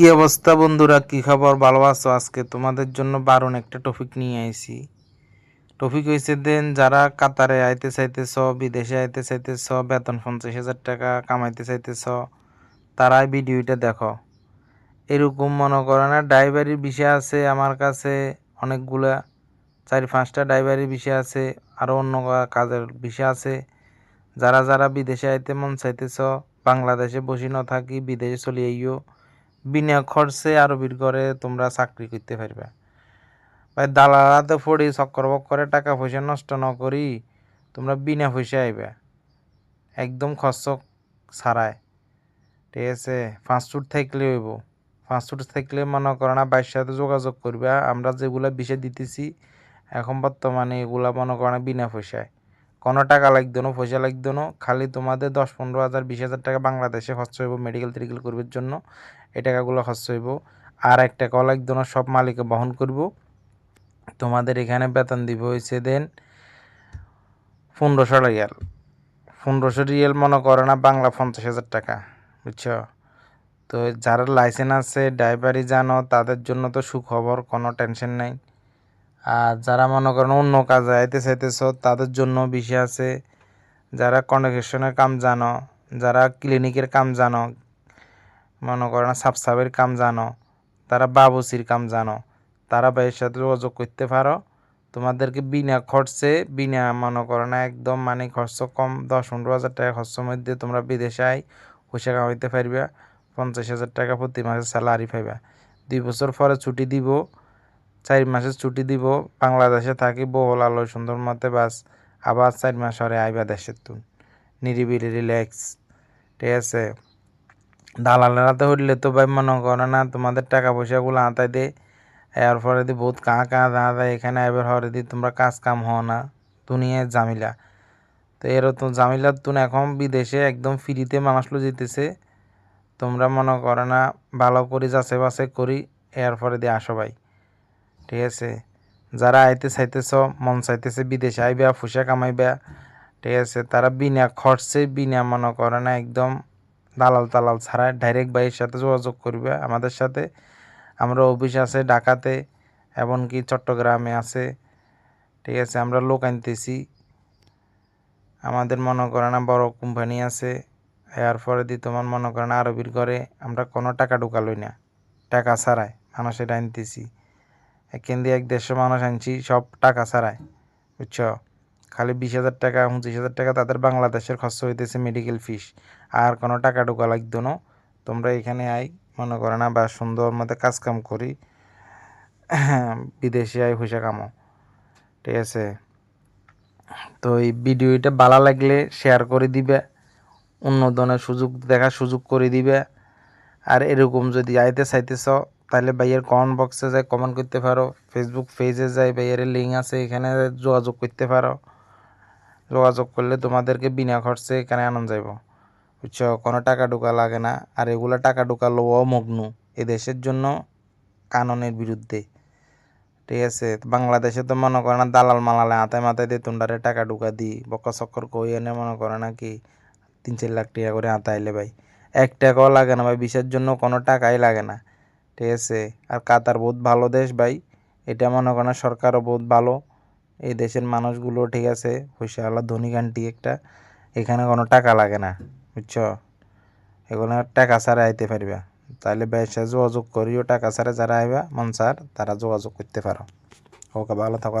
কি অবস্থা বন্ধুরা? কি খবর? ভালো আছো? আজকে তোমাদের জন্য বারণ একটা টপিক নিয়ে আইছি। টপিক হয়েছে দেন, যারা কাতারে আইতে চাইতেছ, বিদেশে আইতে চাইতেছ, বেতন পঞ্চাশ হাজার টাকা কামাইতে চাইতেছ, তারাই ভিডিওটা দেখো। এরকম মনে করো না, ড্রাইভারির বিষয় আছে আমার কাছে, অনেকগুলা, চারি পাঁচটা ড্রাইভারির বিষয় আছে আরও অন্য কাজের বিষয় আছে। যারা যারা বিদেশে আইতে মন চাইতেছ, বাংলাদেশে বসে না থাকি, বিদেশে চলে আইও। বিনা খরচে আরবির করে তোমরা চাকরি করতে পারবে। ভাই, দালালাতে পড়ি চক্কর বক্করে টাকা পয়সা নষ্ট না করি তোমরা বিনা পয়সা আইবে। একদম খরচ ছাড়ায় ঠিক আছে ফাস্টফুড থাকলে হইব। ফাস্টফুড থাকলে মনে করো না বাইর সাথে যোগাযোগ করবে। আমরা যেগুলা বিষয় দিতেছি, এখন বর্তমানে এগুলা মনে করো না বিনা পয়সায়। কোনো টাকা লাগতো না, পয়সা লাগতো না, খালি তোমাদের দশ, পনেরো হাজার, বিশ হাজার টাকা বাংলাদেশে খরচ হইব মেডিকেল টেডিকেল করবার জন্য। এই টাকাগুলো খরচ হইব। আর এক টাকাও লাগতো না, সব মালিকে বহন করব। তোমাদের এখানে বেতন দিব হয়েছে দেন পনেরোশো রিয়াল। পনেরোশো রিয়াল মনে করে না, বাংলা পঞ্চাশ হাজার টাকা, বুঝছ? তো যারা লাইসেন্স আছে ড্রাইভারি জানো, তাদের জন্য তো সুখবর, কোনো টেনশন নাই। আর যারা মনে করেন অন্য কাজে আইতে চাইতেছ, তাদের জন্য বিষয় আছে, যারা কনভেকশনের কাম জানো, যারা ক্লিনিকের কাম জানো, মনে করো না সাবসাবের কাম জানো, তারা বাবুসির কাম জানো, তারা ভাইয়ের সাথে যোগাযোগ করতে পারো। তোমাদেরকে বিনা খরচে, বিনা মনে করো না একদম মানে খরচ কম, দশ পনেরো হাজার টাকা খরচের মধ্যে তোমরা বিদেশে আই পয়সা কামাইতে পারবে, পঞ্চাশ হাজার টাকা প্রতি মাসে স্যালারি পাইবা। দুই বছর পরে ছুটি দিব চার মাসের ছুটি দিব, বাংলাদেশে থাকি, বহুল আলো সুন্দর মতে বাস, আবার চার মাস হরে আইবা দেশের তুন। নিরিবিলি, রিল্যাক্স, ঠিক আছে? দালালেরা তো হইলে তো ভাই মনে করে না, তোমাদের টাকা পয়সাগুলো আতাই দে এর পরে দি বহুত কাঁ কাঁ দাঁড়া এখানে এবার হরে দি তোমরা কাজ কাম হও না, দুনিয়ায় জামিলা তো এর তো জামিলার তুন এখন বিদেশে একদম ফ্রিতে মানুষ লো যেতেছে তোমরা মনে করো না, ভালো করে যাচাই বাছাই করি এর পরে দিয়ে আসো ভাই। ঠিক আছে? যারা আইতে চাইতেছ, মন চাইতেছে বিদেশে আইবা, ফুসা কামাইবা, ঠিক আছে? তারা বিনা খরচে, বিনা মনে করে না, একদম দালাল তালাল ছাড়া ডাইরেক্ট ভাইয়ের সাথে যোগাযোগ করবে, আমাদের সাথে। আমরা অফিস আছে ঢাকাতে, এমনকি চট্টগ্রামে আছে, ঠিক আছে? আমরা লোক আনতেছি। আমাদের মনে করে না বড় কোম্পানি আছে, এর পরে দিয়ে তোমার মনে করে না আরবির ঘরে আমরা কোনো টাকা ঢুকালই না। টাকা ছাড়াই মানুষের আনতেছি। এখান দিয়ে এক দেড়শো মানুষ আনছি, সব টাকা ছাড়াই, বুঝছ? খালি বিশ হাজার টাকা, পঁচিশ হাজার টাকা তাদের বাংলাদেশের খরচ হইতেছে মেডিকেল ফিস আর কোনো টাকা ঢুকা লাগতো না। তোমরা এখানে আই মনে করে না, বা সুন্দর মতো কাজকাম করি, বিদেশে আই পয়সা কামো ঠিক আছে? তো এই ভিডিওটা ভালো লাগলে শেয়ার করে দিবে ধরনের সুযোগ, দেখার সুযোগ করে দিবে। আর এরকম যদি আইতে চাইতেছ তাহলে ভাইয়ের কমেন্ট বক্সে যাই কমেন্ট করতে পারো। ফেসবুক পেজে যাই ভাইয়ের লিঙ্ক আছে, এখানে যোগাযোগ করতে পারো। যোগাযোগ করলে তোমাদেরকে বিনা খরচে এখানে আনন্দ যাইব বুঝছ? কোনো টাকা ঢোকা লাগে না। আর এগুলো টাকা ঢোকালো অমগ্ন এ দেশের জন্য কাননের বিরুদ্ধে। ঠিক আছে? বাংলাদেশে তো মনে করে না দালাল মালালে হাতে মাথায় দিয়ে তুন্ডারে টাকা ঢুকা দিই। বক্কা চক্কর কই এনে মনে করে না কি তিন চার লাখ টাকা করে আতাইলে ভাই। এক টাকাও লাগে না ভাই বিষের জন্য কোনো টাকাই লাগে না। ঠিক আছে? আর কাতার বহুত ভালো দেশ ভাই। এটা মনে করেন সরকারও বহুত ভালো। এই দেশের মানুষগুলো ঠিক আছে। পয়সা আল্লাহ ধনী গানটি একটা। এখানে কোনো টাকা লাগে না, বুঝছ? এগুলো টাকা ছাড়া আইতে পারবে। তাহলে ব্যবসা যোগাযোগ করিও, টাকা ছাড়া যারা আইবা, মন তারা যোগাযোগ করতে পারো। ওকে, ভালো থাকো